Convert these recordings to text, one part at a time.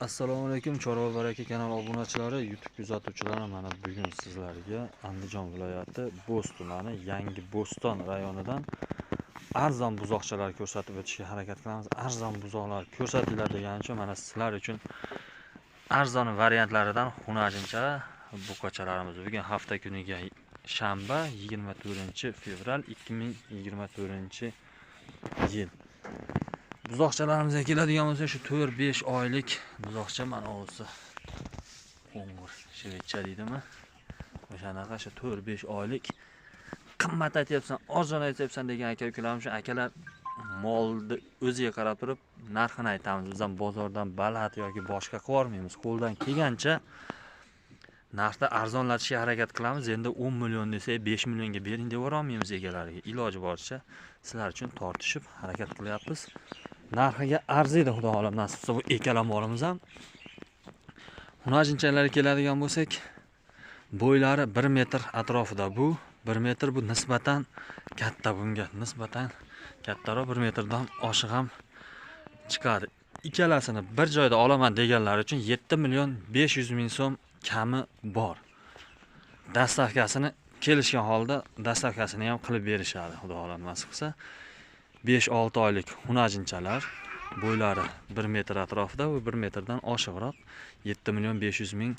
assalomu alaykum chorva baraka kanal obunachilari youtube kuzatuvchilari mana bugun sizlarga andijon viloyati bo'z tumani yangi bo'ston rayonidan arzon buzoqchalar ko'rsatib o'tishga harakat qilamiz. Arzon buzoqlar ko'rsatinglar degancha mana sizlar uchun arzon variantlaridan xunajincha buqachalarimiz bugun hafta kuniga shanba 24 fevral 2024 yil. Buzoqchalarimizga keladigan bo'lsak shu 4-5 oylik buzoqcha mana o'zi qo'ng'ir shvetscha deydimi? O'shanaqa shu 4-5 oylik qimmat aytyapsan arzon aytyapsan degan aka ukalarimiz uchun akalar molni o'ziga qarab turib narxini aytamiz. Biz ham bozordan baland yoki boshqa qilib yubormaymiz qo'ldan kelgancha narxni arzonlatishga harakat qilamiz. Endi 10 million desak 5 millionga bering deb yuborolmaymiz egalariga. Iloji boricha sizlar uchun tortishib harakat qilyapmiz. Narxiga arziydi xudo xohlab nasib qilsa bu ikkala molimiz ham. Hunajinchalarga keladigan bo'lsak bo'ylari 1 metr atrofida bu 1 metr bu nisbatan katta bunga nisbatan kattaroq 1 metrdan oshiq ham chiqadi. Ikkalasini bir joyda olaman deganlar uchun 7 million 500 ming so'm kami bor. Dastavkasini kelishgan holda dastavkasini ham qilib berishadi xudo xohlab nasib qilsa 5-6 oylik hunajinchalar bo'ylari 1 metr atrofida va 1 metrdan oshiqroq 7 million 500 ming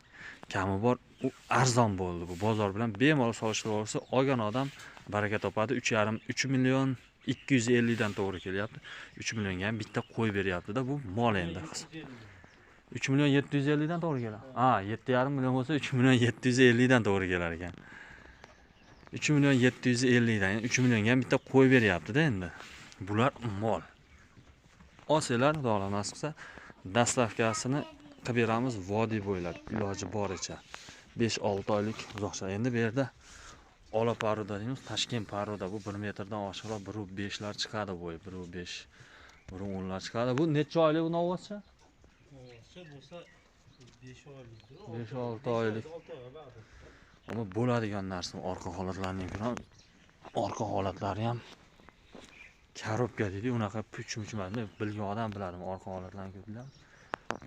kami bor. U arzon bo'ldi bu. Bozor bilan bemalol solishtirib olsa olgan odam baraka topadi. 3,5 3 million 250 dan to'g'ri kelyapti. 3 millionga ham bitta qo'y beryapti-da bu mol endi 3 million 750 dan to'g'ri keladi ha 7,5 million bo'lsa 3 million 750 dan to'g'ri kelar ekan. 3 million 750 dan 3 millionga ham bitta qo'y beryapti-da endi. Bular mol. Olsanglar xudo xohlab nasib qilsa dastavkasini qilib beramiz vodiy bo'ylab iloji boricha. 5-6 oylik uzoqcha. Endi bu yerda ola paruda deymiz toshkent paruda bu 1 metrdan oshiqroq 1 5lar chiqadi bo'yi 1 5 1 10lar chiqadi. Bu necha oylik novvoscha Novvoscha bo'lsa 5 oylik. 5-6 oylik. Ama bo'ladigan narsa orqa holatlarini ko'ram orqa holatlari ham korobka deydi unaqa puch much bilgan odam biladi orqa ko'p ko'rdilar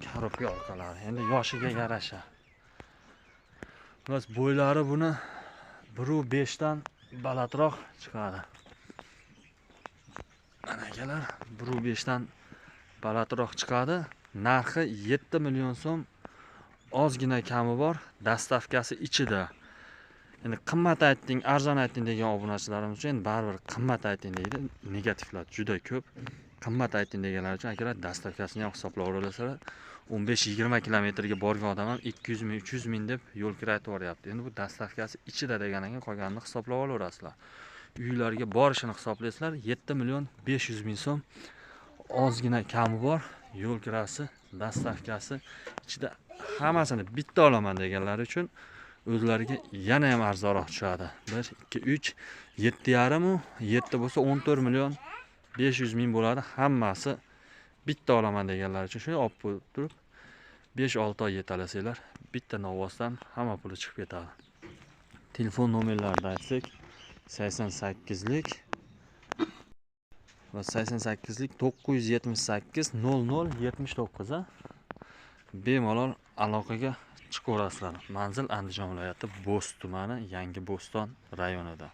korobka orqalari endi yoshiga yarasha. Xullas bo'ylari buni biru beshdan balandroq chiqadi. Mana akalar biru beshdan balandroq chiqadi. Narxi 7 million so'm ozgina kami bor dastavkasi ichida. Endi qimmat aytding arzon aytding degan obunachilarimiz uchun endi baribir qimmat ayting deydi. Negativlar juda ko'p. Qimmat ayting deganlar uchun agar dastavkasini ham hisoblab o'n 15-20 kilometrga borgan odam ham 200 ming 300 ming deb yo'l kira aytib yuboryapti endi bu dastavkasi ichida degandan keyin qolganini hisoblab olaverasizlar. Uylarga borishini hisoblaysizlar 7 million 500 ming so'm ozgina kami bor yo'l kirasi dastavkasi ichida hammasini bitta olaman deganlar uchun o'zlariga yana ham arzonroq tushadi. 1 2 3 7 yarimu 7 bo'lsa 14 million 500 ming bo'ladi. Hammasi bitta olaman deganlar uchun shunday olib qo'yib turib 5-6 oy yetalasanglar bitta novvosdan hamma puli chiqib ketadi. Telefon nomerlarini aytsak 88lik va 88lik 978 00 79 a bemalol aloqaga chiqaverasizlar manzil andijon viloyati bo'z tumani yangi bo'ston rayonida.